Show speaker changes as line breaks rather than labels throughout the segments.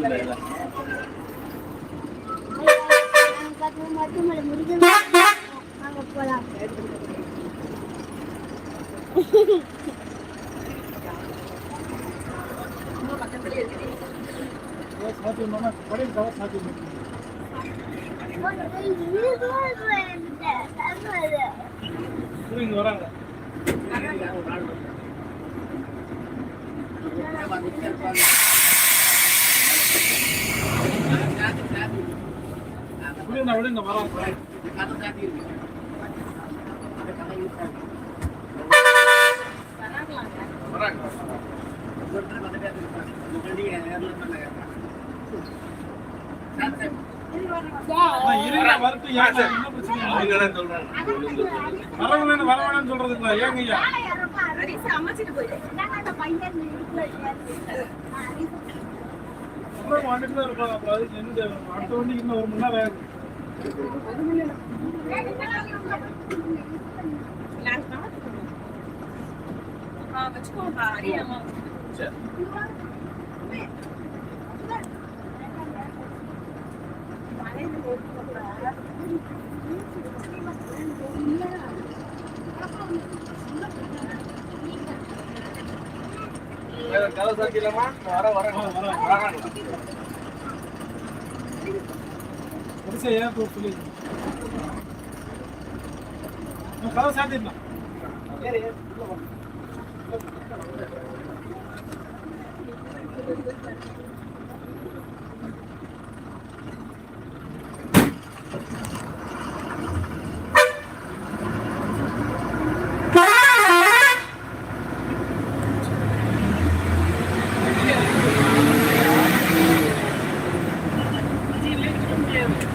வராங்க. விடுங்க விடுங்க வராங்க. அண்ணா, இருங்க வரட்டும் ஏன் என்ன பிரச்சனை? இல்லை. வரவேணாம் சொல்றதுங்களா ஏங்க ஐயா? அப்புறம் வந்துட்டு தான் இருப்பாங்க என்ன அடுத்த வண்டிக்கு இன்னும் ஒரு மணி நேரம் ஆகும்
வச்சுக்கோப்பா
வர வர வர வர. Kimseye kurtuluyor. Thank you.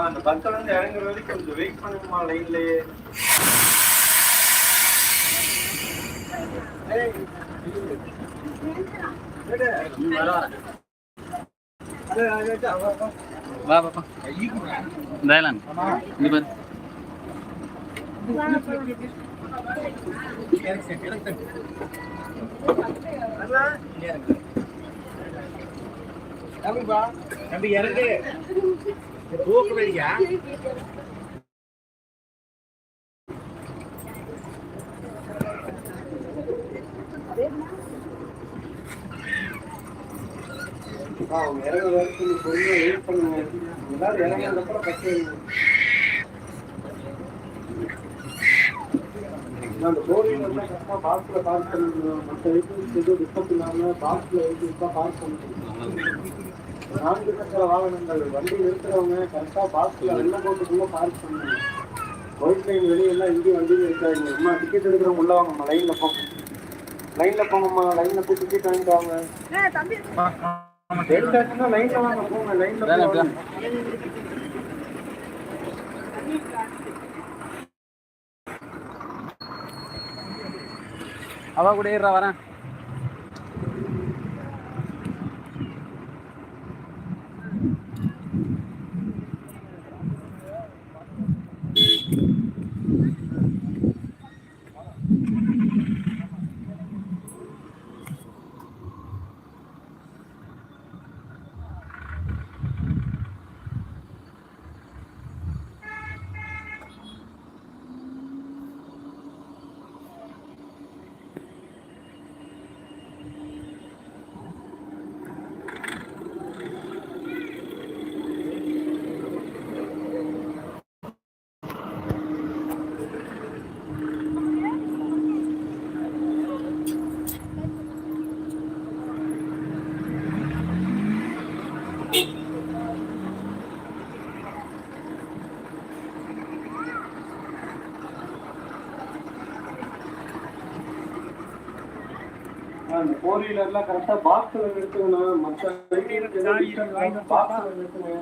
அந்த பஸ்ல இருந்து இறங்குற வரைக்கும் கொஞ்சம் வெயிட் பண்ணுங்கம்மா லைன்லயே
வா பாப்பா தயலான் இங்க பாரு
தம்பி இறங்கு. தூக்கு வையா அவங்க இறங்குற வரைக்கும் நீங்க வெயிட் பண்ணுங்க எல்லாரும் இறங்கினதுக்கப்புறம் அந்த போர்டிங் வந்து கரெக்டாக பாக்ஸில் பார்க் மற்ற வெஹிக்கிள்ஸ் எதுவும் டிஸ்டர்ப் இல்லாமல் பாக்ஸில் வெஹிக்கிள்ஸ் பார்க் நான்கு சக்கர வாகனங்கள் வண்டி நிறுத்துறவங்க கரெக்டாக பாக்ஸில் வெள்ள போட்டுக்குள்ளே பார்க் பண்ணுங்க ஒயிட் லைன் வெளியெல்லாம் இங்கேயும் வண்டி இருக்காதுங்க அம்மா டிக்கெட் எடுக்கிறவங்க உள்ள வாங்கம்மா லைனில் போங்க. லைனில் போங்கம்மா லைனில் போய் டிக்கெட் வாங்கிட்டு வாங்க. எடுத்தாச்சுன்னா லைனில் வாங்க போங்க லைனில் போங்க
அவ கூட ஏறா வரேன்.
அந்த ஃபோர் வீலர்லாம் கரெக்டா பாக்ஸ்ல நிறுத்துங்கண்ணா. மற்ற பாக்ஸ்ல நிறுத்துங்க.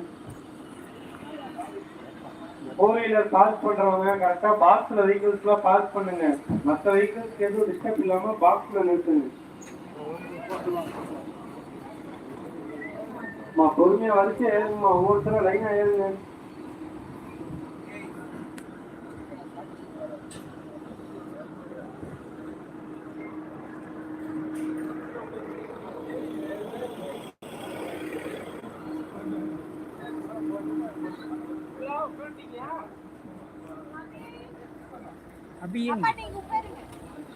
ஃபோர் வீலர் பார்க் பண்றவங்க கரெக்டா பாக்ஸ்ல வெஹிக்கிள்ஸ்லாம் பார்க் பண்ணுங்க. மற்ற வெஹிக்கிள்ஸ்க்கு எதுவும் டிஸ்டர்ப் இல்லாம பாக்ஸ்ல நிறுத்துங்க. அம்மா பொறுமையா வரிசை ஏறுங்கம்மா. ஒவ்வொருத்தரும் லைனா ஏறுங்க.
அப்படியே